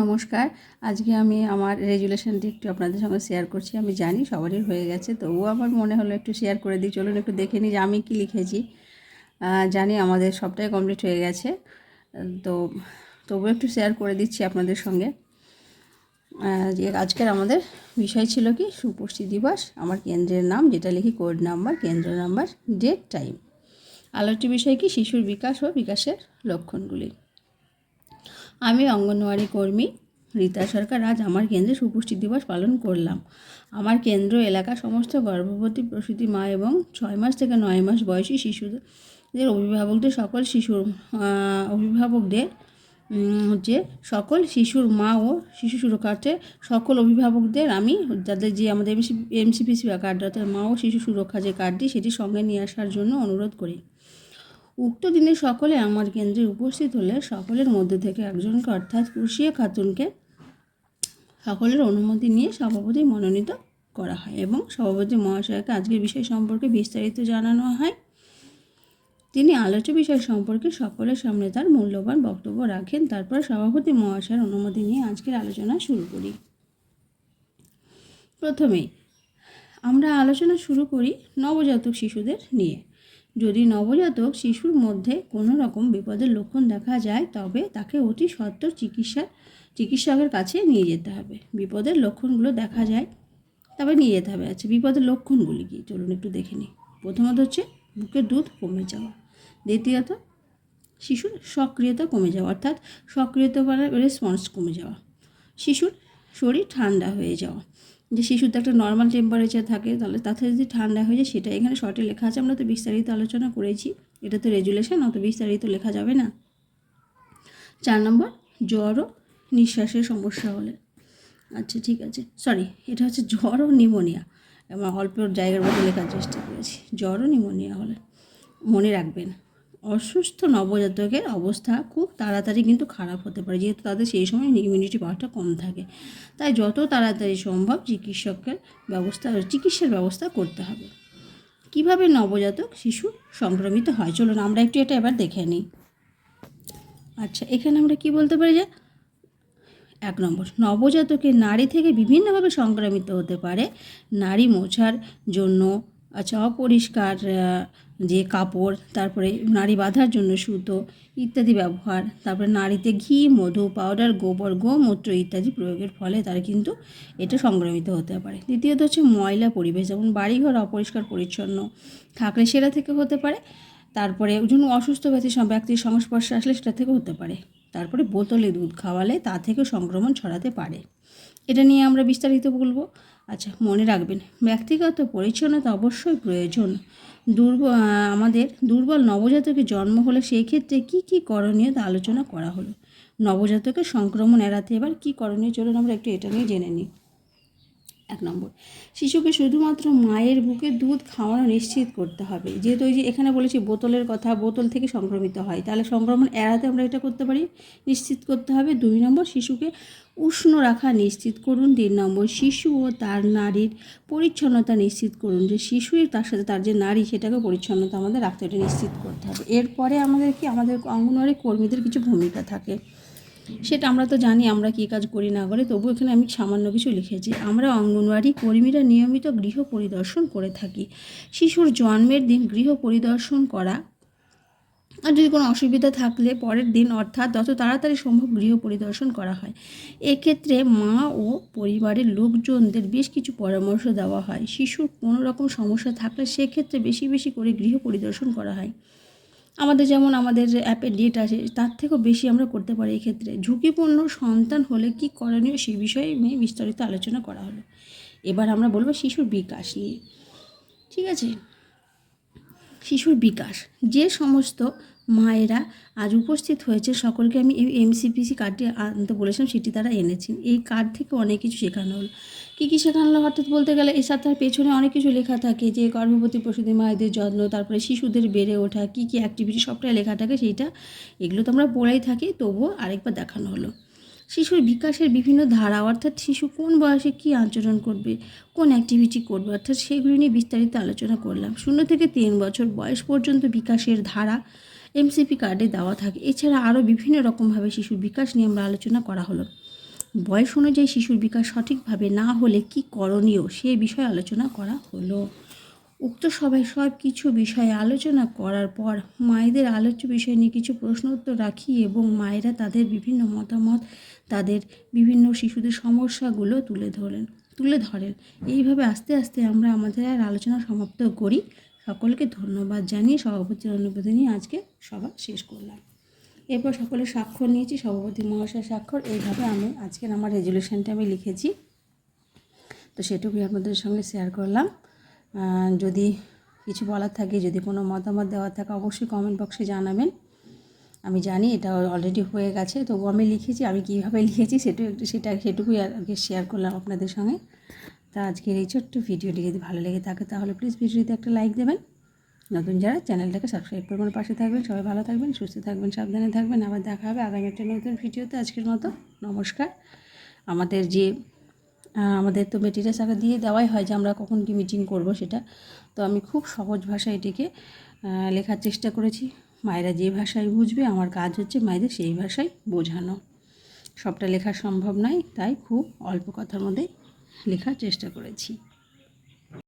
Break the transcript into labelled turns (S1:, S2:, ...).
S1: নমস্কার। আজকে আমি আমার রেজুলেশনটি একটু আপনাদের সঙ্গে শেয়ার করছি। আমি জানি সবারই হয়ে গেছে, তবুও আমার মনে হলো একটু শেয়ার করে দিই। চলুন একটু দেখে নিই যে আমি কী লিখেছি। জানি আমাদের সবটাই কমপ্লিট হয়ে গেছে। তো তবুও একটু শেয়ার করে দিচ্ছি আপনাদের সঙ্গে। যে আজকের আমাদের বিষয় ছিল কি? সুপুষ্টি দিবস। আমার কেন্দ্রের নাম, যেটা লিখি কোড নাম্বার, কেন্দ্র নাম্বার, ডেট, টাইম। আলোচ্য বিষয় কি? শিশুর বিকাশ ও বিকাশের লক্ষণগুলি। আমি অঙ্গনওয়াড়ি কর্মী, রীতা সরকার আজ আমার কেন্দ্রে সুপুষ্টি দিবস পালন করলাম। আমার কেন্দ্র এলাকা সমস্ত গর্ভবতী প্রসূতি মা এবং ছয় মাস থেকে নয় মাস বয়সী শিশুদের অভিভাবকদের সকল শিশুর অভিভাবকদের হচ্ছে সকল শিশুর মা ও শিশু সুরক্ষার্থে সকল অভিভাবকদের আমি যাদের যে আমাদের এমসি এমসিপিসি কার্ড অর্থাৎ মা ও শিশু সুরক্ষা যে কার্ডটি সেটি সঙ্গে নিয়ে আসার জন্য অনুরোধ করি। উক্ত দিনে সকলে আমার কেন্দ্রে উপস্থিত হলে সকলের মধ্যে থেকে একজনকে অর্থাৎ কুশিয়া খাতুনকে সকলের অনুমতি নিয়ে সভাপতি মনোনীত করা হয় এবং সভাপতি মহাশয়কে আজকের বিষয় সম্পর্কে বিস্তারিত জানানো হয়। তিনি আলোচ্য বিষয় সম্পর্কে সকলের সামনে তার মূল্যবান বক্তব্য রাখেন, তারপর সভাপতি মহাশয়ের অনুমতি নিয়ে আজকের আলোচনা শুরু করি। প্রথমেই আমরা আলোচনা শুরু করি নবজাতক শিশুদের নিয়ে। যদি নবজাতক শিশুর মধ্যে কোনো রকম বিপদের লক্ষণ দেখা যায়, তবে তাকে অতি সত্বর চিকিৎসা, চিকিৎসকের কাছে নিয়ে যেতে হবে। বিপদের লক্ষণগুলো দেখা যায়, তবে নিয়ে যেতে হবে। আচ্ছা বিপদের লক্ষণগুলি কি? চলুন একটু দেখে নিই। প্রথমত হচ্ছে, বুকের দুধ কমে যাওয়া। দ্বিতীয়ত, শিশুর সক্রিয়তা কমে যাওয়া, অর্থাৎ সক্রিয়তা রেসপন্স কমে যাওয়া। শিশুর শরীর ঠান্ডা হয়ে যাওয়া। যে শিশুর তো একটা নর্মাল টেম্পারেচার থাকে, তাহলে তাতে যদি ঠান্ডা হয়ে যায়, সেটা এখানে শর্টে লেখা আছে, আমরা তো বিস্তারিত আলোচনা করেছি। এটা তো রেজুলেশন অত বিস্তারিত লেখা যাবে না। চার নম্বর, জ্বর ও নিঃশ্বাসের সমস্যা হলে আচ্ছা ঠিক আছে। সরি এটা হচ্ছে জ্বর ও নিউমোনিয়া আমার অল্প জায়গার মধ্যে লেখার চেষ্টা করেছি। জ্বর ও নিউমোনিয়া হলে মনে রাখবেন। অসুস্থ নবজাতকের অবস্থা খুব তাড়াতাড়ি কিন্তু খারাপ হতে পারে, যেহেতু তাদের সেই সময় ইমিউনিটি পাওয়ারটা কম থাকে। তাই যত তাড়াতাড়ি সম্ভব চিকিৎসকের ব্যবস্থা, চিকিৎসার ব্যবস্থা করতে হবে। কীভাবে নবজাতক শিশু সংক্রমিত হয়? চলুন আমরা একটু এটা এবার দেখে নিই। আচ্ছা এখানে আমরা কি বলতে পারি যে, এক নম্বর, নবজাতকের নারী থেকে বিভিন্নভাবে সংক্রামিত হতে পারে নারী মোছার জন্য আচ্ছা অপরিষ্কার যে কাপড়, তারপরে নারী বাঁধার জন্য সুতো ইত্যাদি ব্যবহার, তারপরে নারীতে ঘি, মধু পাউডার গোবর, গোমূত্র ইত্যাদি প্রয়োগের ফলে তারা কিন্তু এটা সংক্রমিত হতে পারে। দ্বিতীয়ত হচ্ছে ময়লা পরিবেশ, যেমন বাড়িঘর অপরিষ্কার, পরিচ্ছন্ন, থাকলে সেটা থেকে হতে পারে। তারপরে জন্য অসুস্থ ব্যক্তি, ব্যক্তির সংস্পর্শে আসলে সেটা থেকে হতে পারে। তারপরে বোতলে দুধ খাওয়ালে তা থেকে সংক্রমণ ছড়াতে পারে। এটা নিয়ে আমরা বিস্তারিত বলব। আচ্ছা মনে রাখবেন, ব্যক্তিগত পরিচ্ছন্নতা অবশ্যই প্রয়োজন। দুর্বল আমাদের দুর্বল নবজাতকের জন্ম হলে সেই ক্ষেত্রে কী কী করণীয় তা আলোচনা করা হলো। নবজাতকের সংক্রমণ এড়াতে এবার কী করণীয়? চলুন আমরা একটু এটা নিয়ে জেনে নিই। এক নম্বর। শিশুকে শুধুমাত্র মায়ের বুকে দুধ খাওয়ানো নিশ্চিত করতে হবে। যেহেতু ওই যে এখানে বলেছি বোতলের কথা, বোতল থেকে সংক্রমিত হয়। তাহলে সংক্রমণ এড়াতে আমরা এটা করতে পারি। নিশ্চিত করতে হবে। দুই নম্বর, শিশুকে উষ্ণ রাখা নিশ্চিত করুন। তিন নম্বর, শিশু ও তার নারীর পরিচ্ছন্নতা নিশ্চিত করুন। যে শিশুই তার সাথে তার যে নারী, সেটাকে পরিচ্ছন্নতা আমাদের রাখতে এটা নিশ্চিত করতে হবে। এরপরে আমাদের কি? আমাদের অঙ্গনওয়াড়ি কর্মীদের কিছু ভূমিকা থাকে। সেটা আমরা তো জানি আমরা কী কাজ করি না করি, তবু এখানে আমি সামান্য কিছু লিখেছি। আমরা অঙ্গনওয়াড়ি কর্মীরা নিয়মিত গৃহ পরিদর্শন করে থাকি। শিশুর জন্মের দিন গৃহ পরিদর্শন করা। আর যদি কোনো অসুবিধা থাকলে পরের দিন অর্থাৎ যত তাড়াতাড়ি সম্ভব গৃহ পরিদর্শন করা হয়। এক্ষেত্রে মা ও পরিবারের লোকজনদের বেশ কিছু পরামর্শ দেওয়া হয়। শিশুর কোনো রকম সমস্যা থাকলে সেক্ষেত্রে বেশি বেশি করে গৃহ পরিদর্শন করা হয়। আমাদের যেমন আমাদের যে অ্যাপের ডেট আছে, তার থেকেও বেশি আমরা করতে পারি এক্ষেত্রে। ঝুঁকিপূর্ণ সন্তান হলে কি করণীয় সেই বিষয়ে নিয়ে বিস্তারিত আলোচনা করা হলো এবার আমরা বলব শিশুর বিকাশ নিয়ে। ঠিক আছে? শিশুর বিকাশ। যে সমস্ত মায়েরা আজ উপস্থিত হয়েছে, সকলকে আমি এই এমসিপিসি কার্ডটি আনতে বলেছিলাম সেটি তারা এনেছেন। এই কার্ড থেকে অনেক কিছু শেখানো হলো। কী কী শেখানো হলো অর্থাৎ বলতে গেলে এর সাথে তার পেছনে অনেক কিছু লেখা থাকে, যে গর্ভবতী প্রসূতি মায়েদের যত্ন, তারপরে শিশুদের বেড়ে ওঠা, কী কী অ্যাক্টিভিটি সবটাই লেখা থাকে সেইটা, এগুলো তো আমরা পড়াই থাকি, তবুও আরেকবার দেখানো হলো। শিশুর বিকাশের বিভিন্ন ধারা, অর্থাৎ শিশু কোন বয়সে কী আচরণ করবে, কোন অ্যাক্টিভিটি করবে, অর্থাৎ সেগুলি নিয়ে বিস্তারিত আলোচনা করলাম। শূন্য থেকে তিন বছর বয়স পর্যন্ত বিকাশের ধারা এমসিপি কার্ডে দেওয়া থাকে। এছাড়া আরও বিভিন্ন রকমভাবে শিশুর বিকাশ নিয়ে আমরা আলোচনা করা হলো। বয়স অনুযায়ী শিশুর বিকাশ সঠিকভাবে না হলে কি করণীয় সে বিষয়ে আলোচনা করা হলো। উক্ত সভায় সব কিছু বিষয়ে আলোচনা করার পর মায়েদের আলোচ্য বিষয় নিয়ে কিছু প্রশ্ন উত্তর রাখি এবং মায়েরা তাদের বিভিন্ন মতামত, তাদের বিভিন্ন শিশুদের সমস্যাগুলো তুলে ধরেন তুলে ধরেন। এইভাবে আস্তে আস্তে আমরা আমাদের আর আলোচনা সমাপ্ত করি। সকলকে ধন্যবাদ জানিয়ে সভাপতির অনুমতি নিয়ে আজকে সভা শেষ করলাম। এরপর সকলে স্বাক্ষর নিয়েছি, সভাপতি মহাশয় স্বাক্ষর। এইভাবে আমি আজকের আমার রেজলিউশনটা আমি লিখেছি। তো সেটুকুই আপনাদের সঙ্গে শেয়ার করলাম। যদি কিছু বলার থাকে, যদি কোনো মতামত দেওয়ার থাকে, অবশ্যই কমেন্ট বক্সে জানাবেন। আমি জানি এটা অলরেডি হয়ে গেছে তবু আমি লিখেছি। আমি কীভাবে লিখেছি সেটু একটু সেটা সেটুকুই আগে শেয়ার করলাম আপনাদের সঙ্গে। তা আজকের এই ছোট্ট ভিডিওটি যদি ভালো লেগে থাকে, তাহলে প্লিজ ভিডিওতে একটা লাইক দেবেন। নতুন যারা চ্যানেলটাকে সাবস্ক্রাইব করবেন পাশে থাকবেন, সবাই ভালো থাকবেন, সুস্থ থাকবেন, সাবধানে থাকবেন। আবার দেখা হবে আগামী একটা নতুন ভিডিওতে। আজকের মতো নমস্কার। আমাদের যে আমাদের তো মেটেরিয়ালস আগে দিয়ে দেওয়াই হয় যে আমরা কখন কি মিটিং করব সেটা। তো আমি খুব সহজ ভাষায় এটিকে লেখার চেষ্টা করেছি। মায়েরা যে ভাষায় বুঝবে, আমার কাজ হচ্ছে মায়েদের সেই ভাষায় বোঝানো। সবটা লেখা সম্ভব নয়, তাই খুব অল্প কথার মধ্যে লেখার চেষ্টা করেছি।